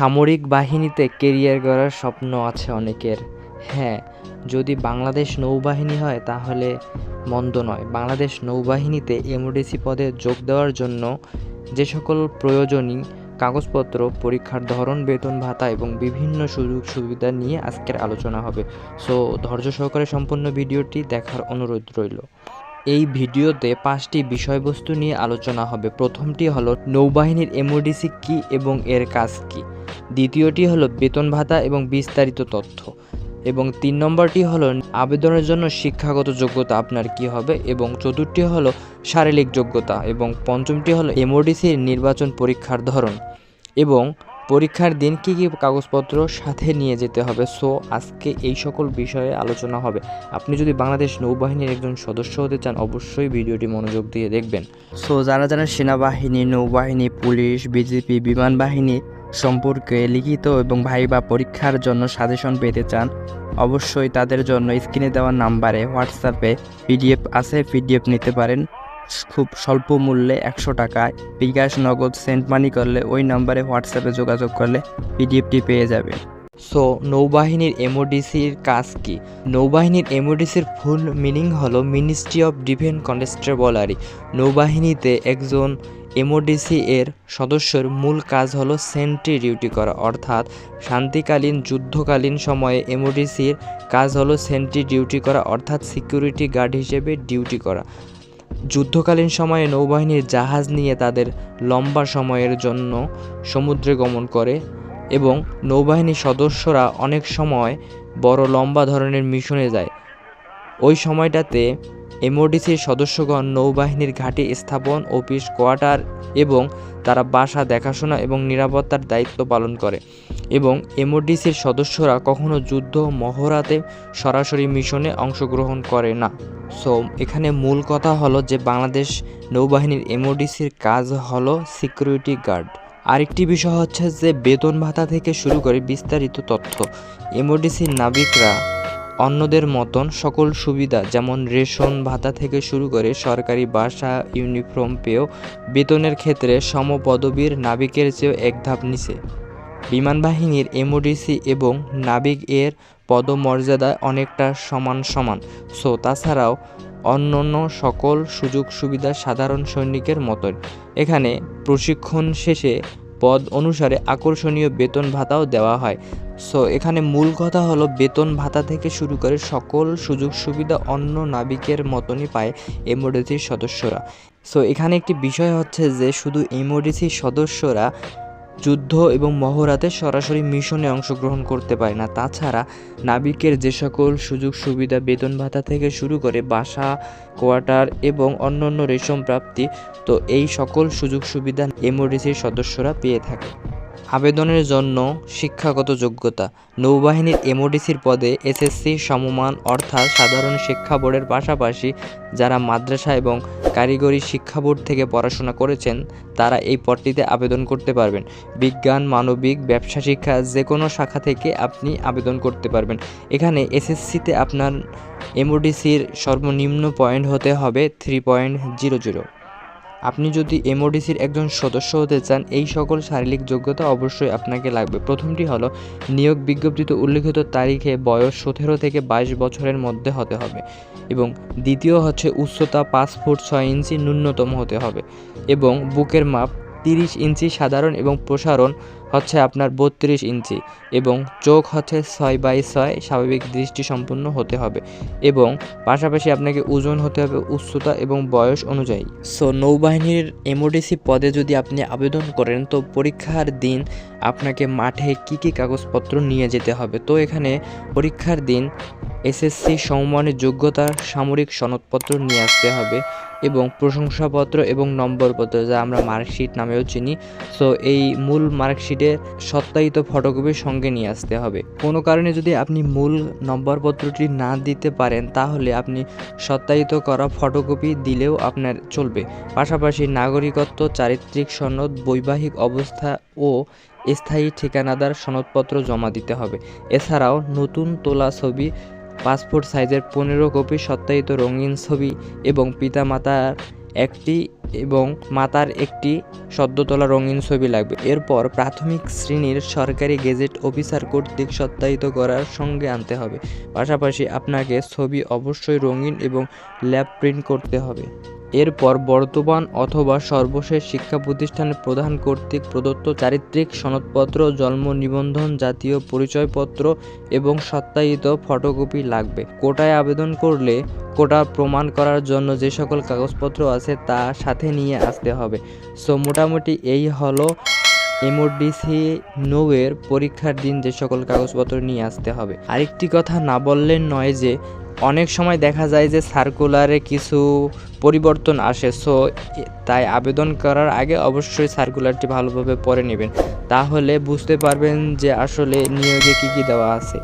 সামরিক বাহিনীতে কেরিয়ার গড়ার স্বপ্ন আছে অনেকের। হ্যাঁ যদি বাংলাদেশ নৌবাহিনী হয়, তাহলে মন্দ নয়। বাংলাদেশ নৌবাহিনীতে এমওডিসি পদে যোগ দেওয়ার জন্য যে সকল প্রয়োজনীয় কাগজপত্র, পরীক্ষার ধরন, বেতন ভাতা এবং বিভিন্ন সুযোগ সুবিধা নিয়ে আজকের আলোচনা হবে। সো, ধৈর্য সহকারে সম্পূর্ণ ভিডিওটি দেখার অনুরোধ রইল। এই ভিডিওতে পাঁচটি বিষয়বস্তু নিয়ে আলোচনা হবে। প্রথমটি হলো, নৌবাহিনীর এমওডিসি কি এবং এর কাজ কি? দ্বিতীয়টি হলো বেতন ভাতা এবং বিস্তারিত তথ্য। এবং তিন নম্বরটি হলো আবেদনের জন্য শিক্ষাগত যোগ্যতা আপনার কি হবে? এবং চতুর্থটি হলো শারীরিক যোগ্যতা এবং পঞ্চমটি হলো এমওডিসির নির্বাচন পরীক্ষার ধরন। এবং পরীক্ষার দিন কী কী কাগজপত্র সাথে নিয়ে যেতে হবে? সো, আজকে এই সকল বিষয়ে আলোচনা হবে। আপনি যদি বাংলাদেশ নৌবাহিনীর একজন সদস্য হতে চান, অবশ্যই ভিডিওটি মনোযোগ দিয়ে দেখবেন। সো, যারা যারা সেনাবাহিনী, নৌবাহিনী, পুলিশ, বিজেপি, বিমান বাহিনী সম্পর্কে লিখিত এবং ভাইবা পরীক্ষার জন্য সাজেশন পেতে চান, অবশ্যই তাদের জন্য স্ক্রিনে দেওয়া নাম্বারে হোয়াটসঅ্যাপে পিডিএফ আছে, পিডিএফ নিতে পারেন। খুব স্বল্প মূল্যে একশো টাকায় বিকাশ নগদ সেন্ট মানি করলে ওই নাম্বারে হোয়াটসঅ্যাপে যোগাযোগ করলে পিডিএফটি পেয়ে যাবে। সো, নৌবাহিনীর এমওডিসির কাজ কি? নৌবাহিনীর এমওডিসির ফুল মিনিং হলো মিনিস্ট্রি অফ ডিফেন্স কনস্টেবলারি। নৌবাহিনীতে একজন এমওডিসি এর সদস্যের মূল কাজ হলো সেন্ট্রি ডিউটি করা, অর্থাৎ শান্তিকালীন, যুদ্ধকালীন সময়ে এমওডিসির কাজ হলো সেন্ট্রি ডিউটি করা, অর্থাৎ সিকিউরিটি গার্ড হিসেবে ডিউটি করা। যুদ্ধকালীন সময়ে নৌবাহিনীর জাহাজ নিয়ে তাদের লম্বা সময়ের জন্য সমুদ্রে গমন করে এবং নৌবাহিনীর সদস্যরা অনেক সময় বড় লম্বা ধরনের মিশনে যায়। ওই সময়টাতে এমওডিসির সদস্যগণ নৌবাহিনীর ঘাঁটি স্থাপন, অফিস, কোয়ার্টার এবং তারা বাসা, দেখাশোনা এবং নিরাপত্তার দায়িত্ব পালন করে এবং এমওডিসির সদস্যরা কখনো যুদ্ধ মহড়াতে সরাসরি মিশনে অংশগ্রহণ করে না। সো, এখানে মূল কথা হলো যে বাংলাদেশ নৌবাহিনীর এমওডিসির কাজ হলো সিকিউরিটি গার্ড। আরেকটি বিষয় হচ্ছে যে বেতন ভাতা থেকে শুরু করে বিস্তারিত তথ্য। এমওডিসির নাবিকরা অন্যদের মতন সকল সুবিধা, যেমন রেশন, ভাতা থেকে শুরু করে সরকারি বাসা, ইউনিফর্ম পেয়েও বেতনের ক্ষেত্রে সমপদবীর নাবিকের চেয়েও এক ধাপ নিচে। বিমান বাহিনীর এমওডিসি এবং নাবিক এর পদমর্যাদা অনেকটা সমান সমান। সো, তাছাড়াও অন্যান্য সকল সুযোগ সুবিধা সাধারণ সৈনিকের মতন এখানে প্রশিক্ষণ শেষে পদ অনুসারে আকর্ষণীয় বেতন ভাতাও দেওয়া হয়। সো এখানে মূল কথা হলো বেতন ভাতা থেকে শুরু করে সকল সুযোগ সুবিধা অন্য নাবিকের মতনই পায় এমওডিসির সদস্যরা। সো এখানে একটি বিষয় হচ্ছে যে শুধু এমওডিসির সদস্যরা যুদ্ধ এবং মহড়াতে সরাসরি মিশনে অংশগ্রহণ করতে পারে না। তাছাড়া নাবিকের যে সকল সুযোগ সুবিধা, বেতন ভাতা থেকে শুরু করে বাসা, কোয়ার্টার এবং অন্যান্য রেশম প্রাপ্তি, তো এই সকল সুযোগ সুবিধা এমওডিসির সদস্যরা পেয়ে থাকে। আবেদনের জন্য শিক্ষাগত যোগ্যতা। নৌবাহিনীর এমওডিসির পদে এসএসসি সমমান অর্থাৎ সাধারণ শিক্ষা বোর্ডের পাশাপাশি যারা মাদ্রাসা এবং কারিগরি শিক্ষা বোর্ড থেকে পড়াশোনা করেছেন, তারা এই পদটিতে আবেদন করতে পারবেন। বিজ্ঞান, মানবিক, ব্যবসা, শিক্ষা যে কোনো শাখা থেকে আপনি আবেদন করতে পারবেন। এখানে এসএসসিতে আপনার এমওডিসির সর্বনিম্ন পয়েন্ট হতে হবে থ্রি পয়েন্ট জিরো জিরো আপনি যদি এমওডিসির একজন সদস্য হতে চান, এই সকল শারীরিক যোগ্যতা অবশ্যই আপনাকে লাগবে। প্রথমটি হলো, নিয়োগ বিজ্ঞপ্তিতে উল্লিখিত তারিখে বয়স সতেরো থেকে বাইশ বছরের মধ্যে হতে হবে এবং দ্বিতীয় হচ্ছে, উচ্চতা পাঁচ ফুট ছয় ইঞ্চি ন্যূনতম হতে হবে এবং বুকের মাপ তিরিশ ইঞ্চি সাধারণ এবং প্রসারণ হচ্ছে আপনার বত্রিশ ইঞ্চি এবং চোখ হচ্ছে ছয় বাই ছয়, স্বাভাবিক দৃষ্টি সম্পন্ন হতে হবে এবং পাশাপাশি আপনাকে ওজন হতে হবে উচ্চতা এবং বয়স অনুযায়ী। সো নৌবাহিনীর এমওডিসি পদে যদি আপনি আবেদন করেন, তো পরীক্ষার দিন আপনাকে মাঠে কি কি কাগজপত্র নিয়ে যেতে হবে? তো এখানে পরীক্ষার দিন এসএসসি সমমানের যোগ্যতার সামরিক সনদপত্র নিয়ে আসতে হবে এবং প্রশংসাপত্র এবং নম্বরপত্র যা আমরা মার্কশিট নামেও চিনি। সো এই মূল মার্কশিটের সত্যায়িত ফটোকপি সঙ্গে নিয়ে আসতে হবে। কোনো কারণে যদি আপনি মূল নম্বরপত্রটি না দিতে পারেন, তাহলে আপনি সত্যায়িত করা ফটোকপি দিলেও আপনার চলবে। পাশাপাশি নাগরিকত্ব, চারিত্রিক সনদ, বৈবাহিক অবস্থা ও স্থায়ী ঠিকানাদার সনদপত্র জমা দিতে হবে। এছাড়াও নতুন তোলা ছবি পাসপোর্ট সাইজের পনেরো কপি সত্যায়িত রঙিন ছবি এবং পিতামাতার একটি এবং মাতার একটি সদ্য তোলা রঙিন ছবি লাগবে। এরপর প্রাথমিক শ্রেণির সরকারি গেজেট অফিসার কর্তৃক সত্যায়িত করার সঙ্গে আনতে হবে। পাশাপাশি আপনাকে ছবি অবশ্যই রঙিন এবং ল্যাব প্রিন্ট করতে হবে। এরপর বর্তমান অথবা সর্বশেষ শিক্ষা প্রতিষ্ঠানের প্রধান কর্তৃক প্রদত্ত চারিত্রিক সনদপত্র, জন্ম নিবন্ধন, জাতীয় পরিচয়পত্র এবং সত্যায়িত ফটোকপি লাগবে। কোটায় আবেদন করলে কোটা প্রমাণ করার জন্য যে সকল কাগজপত্র আছে তা সাথে নিয়ে আসতে হবে। সো মোটামুটি এই হলো এমওডিসি নোয়ের পরীক্ষার দিন যে সকল কাগজপত্র নিয়ে আসতে হবে। আরেকটি কথা না বললেন নয় যে, অনেক সময় দেখা যায় যে সার্কুলারে কিছু পরিবর্তন আসে। সো তাই আবেদন করার আগে অবশ্যই সার্কুলারটি ভালোভাবে পড়ে নেবেন। তাহলে বুঝতে পারবেন যে আসলে নিয়োগে কী কী দেওয়া আছে।